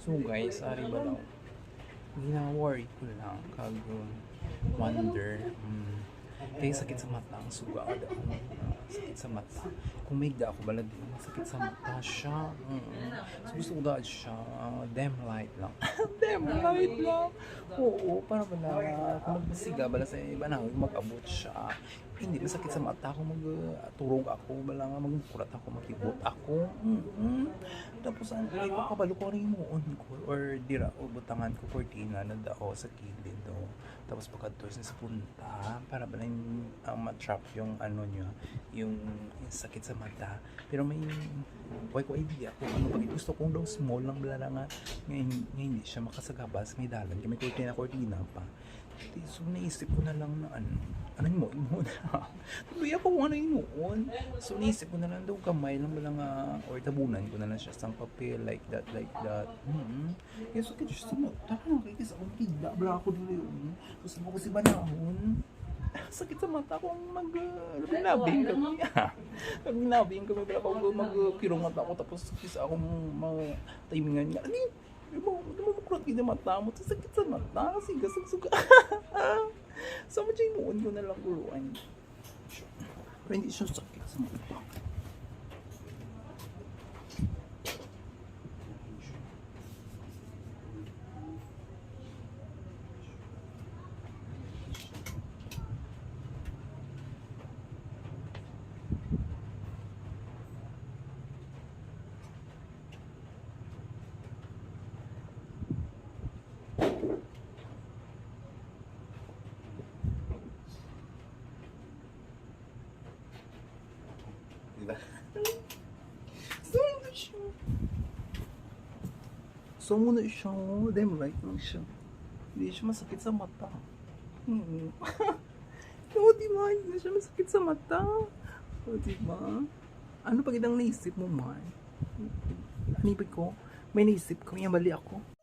So guys, ari ba daw? Gina-worry ko lang. Kag um, wonder. Um, kaya sakit sa mata ang suga ka daw uh, sakit sa mata. Kung may da ako balad sakit sa mata siya. Mm so gusto ko dahil siya uh, dim light lang. Dim light lang? Oo para ba na kung magbasiga bala sa iba na mag-abot siya. Hindi masakit sa mata kung magturog ako bala nga magkurat ako makibot ako. Mm tapos ang ay ko ko rin mo on ko or dira o butangan ko cortina na dao sa kilid do tapos pagkadto sa punta para ba lang ang matrap yung ano niya yung, yung sakit sa mata. Pero may why ko idea kung ano pag gusto. Kong daw small lang bala nga. Ngayon, ngayon hindi siya makasagabas. May dalan may cortina cortina pa. So, naisip ko na lang na ano, ano mo, mo na. Tuloy ako kung ano noon. So, naisip ko na lang daw kamay lang lang, ah, or tabunan ko na lang siya sa papel, like that, like that. Mm-hmm. Kaya so, kaya siya mata, kaya kasi akong kida, bla ako dito yun. Tapos ako si Banahon, sakit sa mata kung mag uh, labing kami pag labing kami pala ako mag kirong mata ko tapos kisa akong mga timingan nga ano yun Di ba, di ba makulat ka mata mo? Tapos sakit sa mata, kasi gasag so, medyo imuon ko na lang guluan. Pero hindi siya sakit sa mata. Diba? So, ano siya? So, muna siya. Damn right lang siya. Hindi siya masakit sa mata. Hmm. Oo, di ba? Hindi siya masakit sa mata. O, di ba? Ano pag idang naisip mo man? Ibig ko? May naisip ko, yung mali ako.